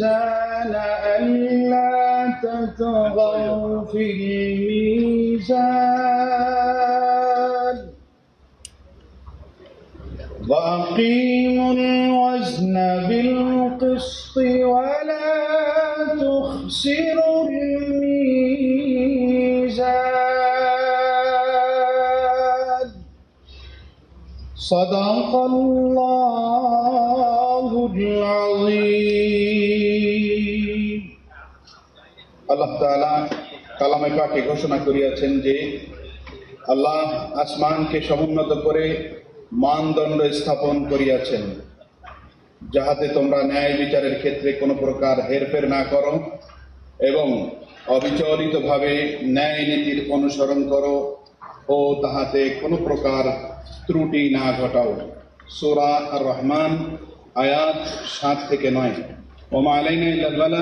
الميزان ألا تطغوا في الميزان وأقيموا الوزن بالقسط ولا تخسروا الميزان صدق الله আল্লাহ তাআলা কালামে পাকে ঘোষণা করিয়াছেন যে আল্লাহ আসমানকে সমুন্নত করে মানদণ্ড স্থাপন করিয়াছেন, যাহাতে তোমরা ন্যায় বিচারের ক্ষেত্রে কোনো প্রকার হেরফের না করো এবং অবিচলিতভাবে ন্যায় নীতির অনুসরণ করো ও তাহাতে কোনো প্রকার ত্রুটি না ঘটাও। সোরা আর রহমান আয়াত সাত থেকে নয়। ওমা আলাইনা ইল্লাল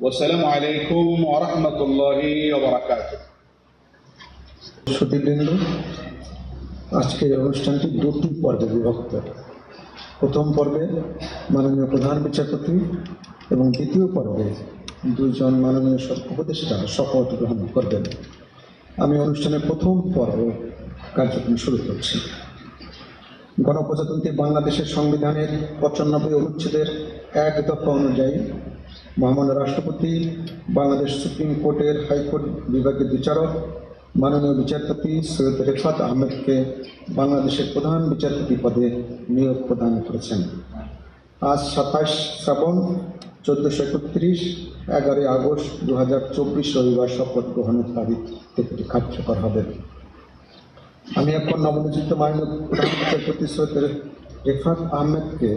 ওয়াসসালামু আলাইকুম ওয়া রাহমাতুল্লাহি ওয়া বারাকাতুহু শ্রুতিবৃন্দ আজকের অনুষ্ঠানটি দুটি পর্বে বিভক্ত। প্রথম পর্বে মাননীয় প্রধান বিচারপতি এবং দ্বিতীয় পর্বে দুইজন মাননীয় উপদেষ্টা শপথ গ্রহণ করবেন। আমি অনুষ্ঠানের প্রথম পর্ব কার্যক্রম শুরু করছি। গণপ্রজাতন্ত্রী বাংলাদেশের সংবিধানের পঁচানব্বই অনুচ্ছেদের এক দফা অনুযায়ী মহামান্য রাষ্ট্রপতি, বাংলাদেশ সুপ্রিম কোর্টের হাইকোর্ট বিভাগের বিচারক, মাননীয় বিচারপতি সৈয়দ রেফাত আহমেদকে বাংলাদেশের প্রধান বিচারপতি পদে নিয়োগ প্রদান করেছেন। আজ সাতাশ শ্রাবণ চোদ্দশো একত্রিশ, এগারোই আগস্ট দু হাজার চব্বিশ রবিবার শপথ গ্রহণের তারিখ থেকে কার্যকর হবে। আমি এখন নবনিযুক্ত মাননীয় প্রধান বিচারপতি সৈয়দ রেফাত আহমেদকে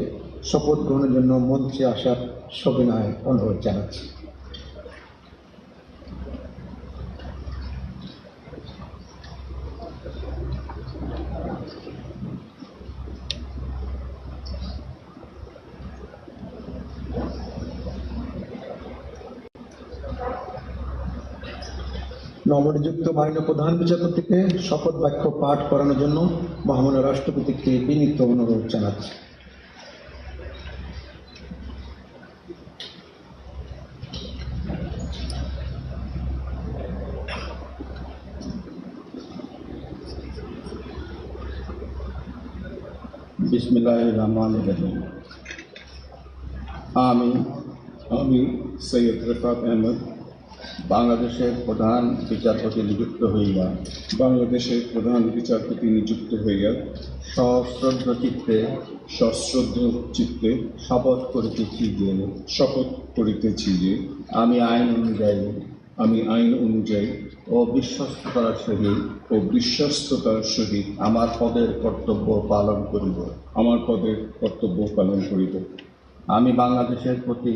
শপথ গ্রহণের জন্য মঞ্চে আসার সবিনয় অনুরোধ জানাচ্ছি। নবনিযুক্ত মাননীয় প্রধান বিচারপতিকে শপথ বাক্য পাঠ করানোর জন্য মহামান্য রাষ্ট্রপতিকে বিনীত অনুরোধ জানাচ্ছি। বিসমিল্লাহ রহমান রহিম আমি আমি সৈয়দ রেফাত আহমদ বাংলাদেশের প্রধান বিচারপতি নিযুক্ত হইয়া বাংলাদেশের প্রধান বিচারপতি নিযুক্ত হইয়া সশ্রদ্ধ চিত্তে সশ্রদ্ধ চিত্তে শপথ করিতেছি যে শপথ করিতেছি যে আমি আইন অনুযায়ী আমি আইন অনুযায়ী ও বিশ্বস্ততার সহিত ও বিশ্বস্ততার সহিত আমার পদের কর্তব্য পালন করিব। আমার পদের কর্তব্য পালন করিব। আমি বাংলাদেশের প্রতি,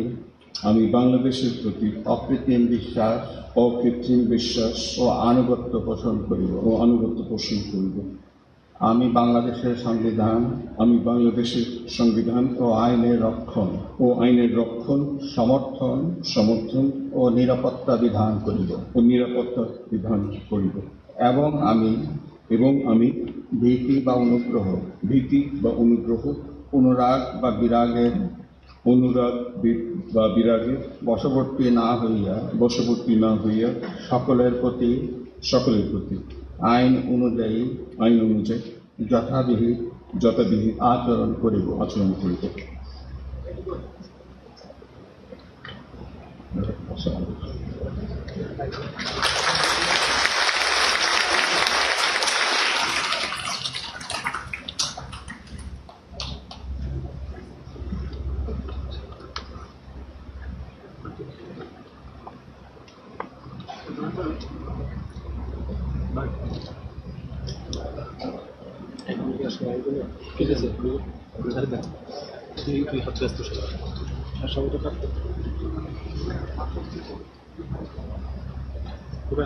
আমি বাংলাদেশের প্রতি অকৃত্রিম বিশ্বাস অকৃত্রিম বিশ্বাস ও আনুগত্য পোষণ করিব ও আনুগত্য পোষণ করিব। আমি বাংলাদেশের সংবিধান, আমি বাংলাদেশের সংবিধান ও আইনের রক্ষণ ও আইনের রক্ষণ, সমর্থন সমর্থন ও নিরাপত্তা বিধান করিব ও নিরাপত্তা বিধান করিব। এবং আমি এবং আমি ভীতি বা অনুগ্রহ, ভীতি বা অনুগ্রহ, অনুরাগ বা বিরাগের, অনুরাগ বি- বিরাগে বশবর্তী না হইয়া, বশবর্তী না হইয়া সকলের প্রতি সকলের প্রতি আইন অনুযায়ী আইন অনুযায়ী যথাবিহি যথাবিহি আচরণ করিব আচরণ করিব। ঠিক আছে তুই তুই হাত ব্যস্ত আর সবাইটা কাট পুরা